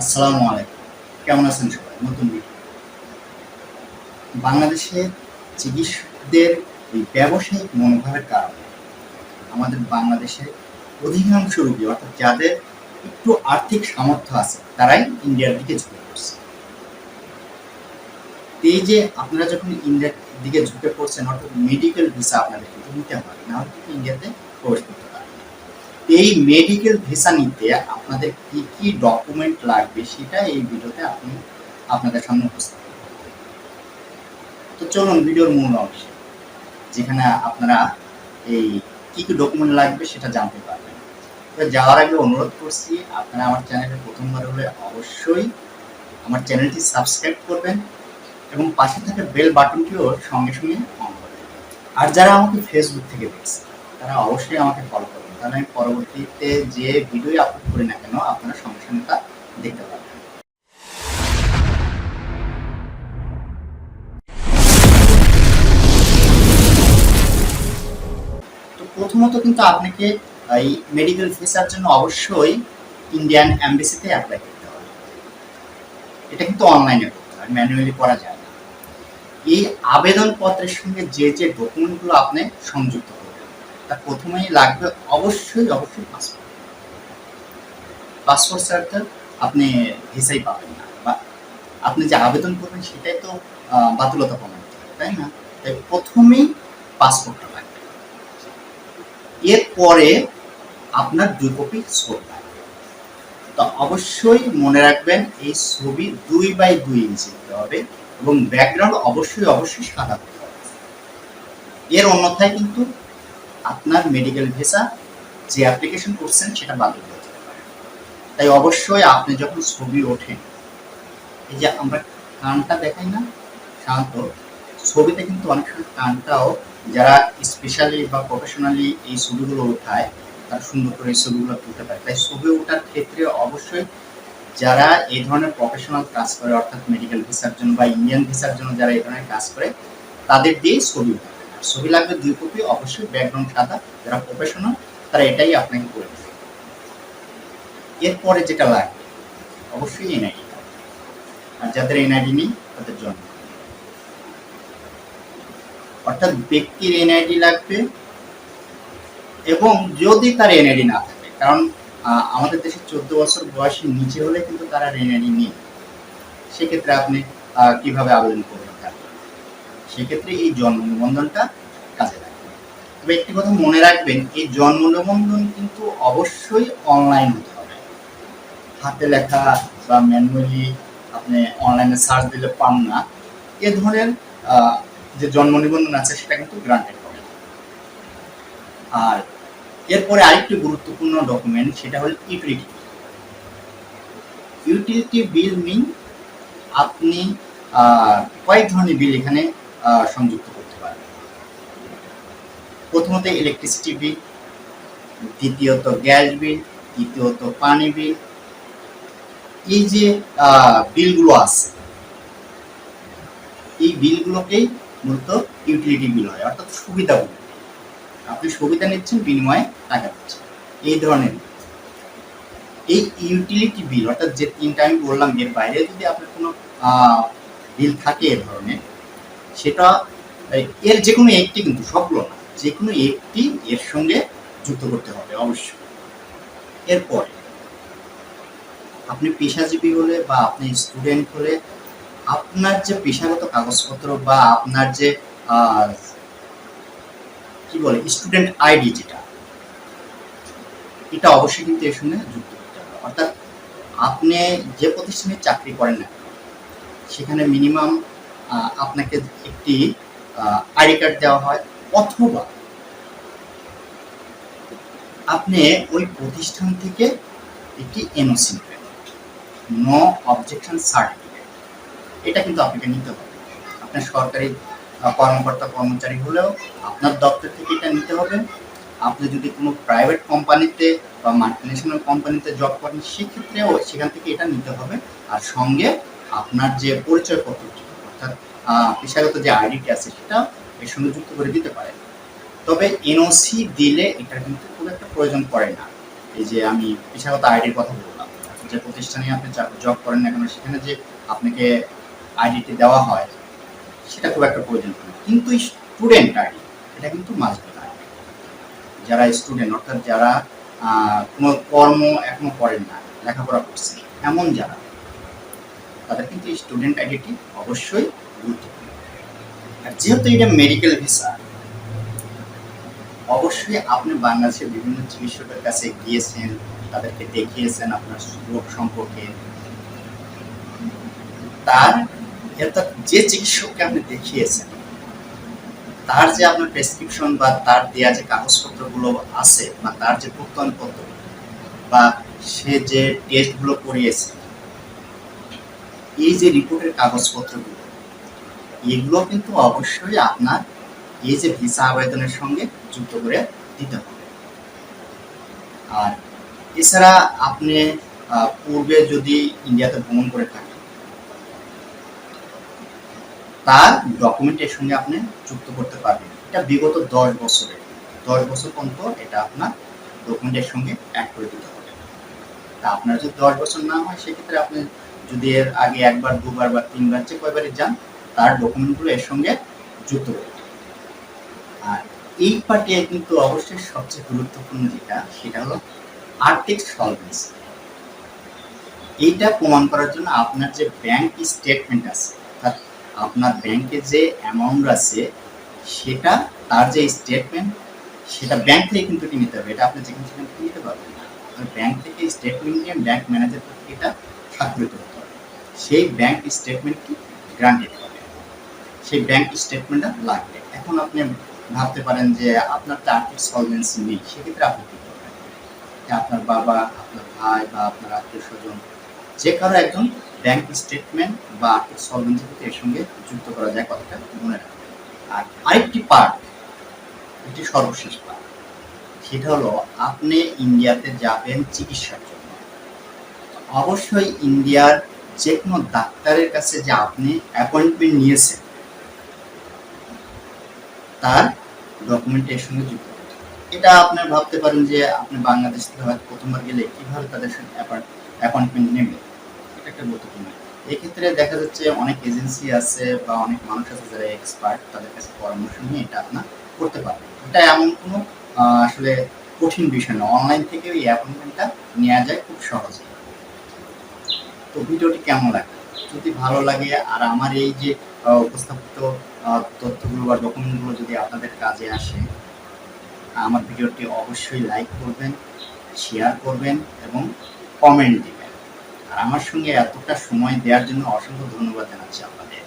আসসালামু আলাইকুম। কেমন আছেন সবাই? নতুন বাংলাদেশে চিকিৎসকদের এই ব্যবসায়িক মনোভাবের কারণে আমাদের বাংলাদেশে অধিকাংশ রোগী, অর্থাৎ যাদের একটু আর্থিক সামর্থ্য আছে, তারাই ইন্ডিয়ার দিকে ঝুঁকে পড়ছে। এই যে আপনারা যখন ইন্ডিয়ার দিকে ঝুঁকে পড়ছেন, অর্থাৎ মেডিকেল ভিসা আপনাদের কিন্তু নিতে হয়, না হলে ইন্ডিয়াতে প্রবেশ করতে। এই মেডিকেল ভিসা নিতে আপনাদের কি কি ডকুমেন্ট লাগবে সেটা এই ভিডিওতে আপনি আপনাদের সামনে উপস্থাপন তো চলুন ভিডিওর মূল অংশে, যেখানে আপনারা এই কি কি ডকুমেন্ট লাগবে সেটা জানতে পারবেন। তো যাওয়ার আগে অনুরোধ করছি, আপনারা আমার চ্যানেলে প্রথমবার হলে অবশ্যই আমার চ্যানেলটি সাবস্ক্রাইব করবেন এবং পাশে থাকা বেল বাটনটিও সঙ্গে সঙ্গে অন করবেন আর যারা আমাকে ফেসবুক থেকে দেখছে তারা অবশ্যই আমাকে ফলো করবেন। তাহলে পরবর্তীতে যে ভিডিও আপলোড করি না কেন, আপনারা সঙ্গে সঙ্গে তা দেখতে পারবেন তো প্রথমত কিন্তু আপনাকে এই মেডিকেল ভিসার জন্য অবশ্যই ইন্ডিয়ান এমবিসিতে অ্যাপ্লাই করতে হবে। এটা কিন্তু অনলাইনে করতে হয় ম্যানুয়ালি করা যায় না। এই আবেদনপত্রের সঙ্গে যে যে ডকুমেন্টগুলো আপনি সংযুক্ত তার প্রথমেই লাগবে অবশ্যই অবশ্যই পাসপোর্ট পাসপোর্ট ছাড়া আপনি ভিসাই পাবেন না। বা আপনি যে আবেদন করবেন সেটাই তো বাতুলতা প্রমাণ তাই না? তাই প্রথমেই পাসপোর্টটা লাগবে। এরপরে আপনার দুই কপি ছবি লাগবে। তো অবশ্যই মনে রাখবেন, এই ছবি দুই বাই দুই ইঞ্চি হতে হবে এবং ব্যাকগ্রাউন্ড অবশ্যই অবশ্যই সাদা এর অন্যথায় কিন্তু আপনার মেডিকেল ভিসা যে অ্যাপ্লিকেশন করছেন সেটা বাতিল হয়ে যেতে পারে। তাই অবশ্যই আপনি যখন ছবি ওঠেন, এই যে আমরা কানটা দেখাই না সাধারণত ছবিতে কিন্তু অনেক সময় কানটাও যারা স্পেশালি বা প্রফেশনালি এই ছবিগুলো ওঠায়, তারা সুন্দর করে এই ছবিগুলো তুলতে পারে। তাই ছবি ওঠার ক্ষেত্রে অবশ্যই যারা এই ধরনের প্রফেশনাল কাজ করে, অর্থাৎ মেডিকেল ভিসার জন্য বা ইন্ডিয়ান ভিসার জন্য যারা এই ধরনের কাজ করে, তাদের দিয়ে ছবি আর ছবি লাগবে দুই কপি, অবশ্যই ব্যাকগ্রাউন্ড সাদা যারা প্রফেশনাল তারা এটাই আপনাকে করে দেবে। এরপরে যেটা লাগবে, অবশ্যই এনআইডি আর যাদের এনআইডি নেই, তাদের জন্য অর্থাৎ ব্যক্তির এনআইডি লাগবে, এবং যদি তার এনআইডি না থাকে, কারণ আমাদের দেশে চোদ্দ বছর বয়সের নিচে হলে কিন্তু তারা এনআইডি নেই। সেক্ষেত্রে আপনি কীভাবে আবেদন করবেন? সেক্ষেত্রে এই জন্ম নিবন্ধনটা কাজে লাগবে। তবে একটি কথা মনে রাখবেন, এই জন্ম নিবন্ধন কিন্তু অবশ্যই অনলাইন হতে হবে। হাতে লেখা বা ম্যানুয়ালি আপনি অনলাইনে সার্চ দিলে পান না, এ ধরনের যে জন্ম নিবন্ধন আছে সেটা কিন্তু গ্রান্টেড হবে আর এরপরে আরেকটি গুরুত্বপূর্ণ ডকুমেন্ট সেটা হল ইউটিলিটি ইউটিলিটি বিল মিন আপনি কয়েক ধরনের বিল এখানে সংযুক্ত করতে পারেন প্রথমত ইলেকট্রিসিটি বিল দ্বিতীয়ত গ্যাস বিল তৃতীয়ত পানি বিল এই যে বিলগুলো আছে, এই বিলগুলোকেই মূলত ইউটিলিটি বিল হয়, অর্থাৎ সুবিধাগুলো আপনি সুবিধা নিচ্ছেন, বিনিময়ে টাকা দিচ্ছেন। এই ধরনের এই ইউটিলিটি বিল অর্থাৎ যে তিনটা আমি বললাম, এর বাইরে যদি আপনার কোনো বিল থাকে এ ধরনের সেটা এর যে কোনো একটি কিন্তু সবগুলো না যে কোনো একটি এর সঙ্গে যুক্ত করতে হবে, অবশ্যই। এরপরে, আপনি পেশাজীবী হলে বা আপনি স্টুডেন্ট হলে, আপনার যে পেশাগত কাগজপত্র বা আপনার যে কি বলে, স্টুডেন্ট আইডি যেটা, এটা অবশ্যই কিন্তু এর সঙ্গে যুক্ত করতে হবে। অর্থাৎ আপনি যে প্রতিষ্ঠানে চাকরি করেন না সেখানে মিনিমাম আপনাকে একটি আইডি কার্ড দেওয়া হয়, অথবা আপনি ওই প্রতিষ্ঠান থেকে একটি এনওসি নেবেন নো অবজেকশন সার্টিফিকেট এটা কিন্তু আপনাকে নিতে হবে। আপনার সরকারি কর্মকর্তা, কর্মচারী হলেও আপনার দপ্তর থেকে এটা নিতে হবে। আপনি যদি কোনো প্রাইভেট কোম্পানিতে বা মাল্টিনেশনাল কোম্পানিতে জব করেন, সেক্ষেত্রেও সেখান থেকে এটা নিতে হবে। আর সঙ্গে আপনার যে পরিচয়পত্রটি অর্থাৎ পেশাগত যে আইডিটি আছে সেটা এর সঙ্গে যুক্ত করে দিতে পারেন তবে এনওসি দিলে এটা কিন্তু খুব একটা প্রয়োজন পড়ে না। এই যে আমি পেশাগত আইডির কথা বললাম, যে প্রতিষ্ঠানে আপনি জব করেন না কেন, সেখানে যে আপনাকে আইডিটি দেওয়া হয়, সেটা খুব একটা প্রয়োজন পড়ে কিন্তু স্টুডেন্ট আইডি, এটা কিন্তু মাস্ট যারা স্টুডেন্ট অর্থাৎ যারা কোনো কর্ম এখনও করেন না, লেখাপড়া করছেন, এমন যারা তাদের কিন্তু স্টুডেন্ট আইডিটি অবশ্যই গুরুত্বপূর্ণ। আর যেহেতু এটা মেডিকেল ভিসা অবশ্যই আপনি বাংলাদেশের বিভিন্ন চিকিৎসকের কাছে গিয়েছেন, তাদেরকে দেখিয়েছেন আপনার রোগ সম্পর্কে। তার অর্থাৎ যে চিকিৎসককে আপনি দেখিয়েছেন, তার যে আপনার প্রেসক্রিপশন বা তার দেওয়া যে কাগজপত্রগুলো আছে বা তার যে প্রত্যয়নপত্র বা সে যে টেস্টগুলো করিয়েছে এই যে রিপোর্টের কাগজপত্রগুলো, এগুলো কিন্তু অবশ্যই আপনার এই যে ভিসা আবেদনের সঙ্গে যুক্ত করে দিতে হবে। আর এছাড়া আপনি পূর্বে যদি ইন্ডিয়াতে ভ্রমণ করে থাকেন, তার ডকুমেন্টের সঙ্গে আপনি যুক্ত করতে পারবেন। এটা বিগত দশ বছরে, দশ বছর পর্যন্ত এটা আপনার ডকুমেন্টের সঙ্গে অ্যাড করে দিতে হবে। তা আপনার যদি দশ বছর না হয়, সেক্ষেত্রে আপনি যদি এর আগে একবার, দুবার বা তিনবার যে কয়বারই যান, তার ডকুমেন্টগুলো এর সঙ্গে যুক্ত হবে। আর এই পার্টে কিন্তু অবশ্যই সবচেয়ে গুরুত্বপূর্ণ যেটা, সেটা হলো আর্থিক সলভেন্সি এইটা প্রমাণ করার জন্য আপনার যে ব্যাংক স্টেটমেন্ট আছে, অর্থাৎ আপনার ব্যাংকে যে অ্যামাউন্ট আছে, সেটা, তার যে স্টেটমেন্ট সেটা ব্যাংক থেকে কিন্তু নিতে হবে। এটা আপনি যেখানে সেখান থেকে নিতে পারবেন না। ব্যাংক থেকে স্টেটমেন্ট নিয়ে ব্যাংক ম্যানেজার থেকে এটা স্বাক্ষরিত হতে সেই ব্যাংক স্টেটমেন্টটি গ্রান্টেড হবে। সেই ব্যাংক স্টেটমেন্টটা লাগবে। এখন আপনি ভাবতে পারেন যে আপনার তো আর্থিক সলভেন্সি নেই, সেক্ষেত্রে আপনি কি করবেন? যে আপনার বাবা, আপনার ভাই বা আপনার আত্মীয় স্বজন, যে কারও একজন ব্যাংক স্টেটমেন্ট বা আর্থিক সলভেন্সি কিন্তু এর সঙ্গে যুক্ত করা যায়, কথাটা মনে রাখবেন। আর আরেকটি পার্ট এটি সর্বশেষ পার্ট সেটা হলো আপনি ইন্ডিয়াতে যাবেন চিকিৎসার জন্য। অবশ্যই ইন্ডিয়ার যে কোনো ডাক্তারের কাছে যে আপনি অ্যাপয়েন্টমেন্ট নিয়েছেন, তার ডকুমেন্টের সঙ্গে যুক্ত এটা আপনার ভাবতে পারেন যে আপনি বাংলাদেশ থেকে হয়তো প্রথমবার গেলে কীভাবে তাদের সঙ্গে অ্যাপয়েন্টমেন্ট নেবে? এটা একটা গুরুত্বপূর্ণ। এক্ষেত্রে দেখা যাচ্ছে অনেক এজেন্সি আছে বা অনেক মানুষ আছে যারা এক্সপার্ট তাদের কাছে পরামর্শ নিয়ে এটা আপনার করতে পারবেন এটা এমন কোনো আসলে কঠিন বিষয় না। অনলাইন থেকে এই অ্যাপয়েন্টমেন্টটা নেওয়া যায় খুব সহজে তো ভিডিওটি কেমন লাগে যদি ভালো লাগে আর আমার এই যে উপস্থাপিত তথ্যগুলো বা ডকুমেন্টগুলো যদি আপনাদের কাজে আসে, আমার ভিডিওটি অবশ্যই লাইক করবেন শেয়ার করবেন এবং কমেন্ট দেবেন। আর আমার সঙ্গে এতটা সময় দেওয়ার জন্য অসংখ্য ধন্যবাদ জানাচ্ছি আপনাদের।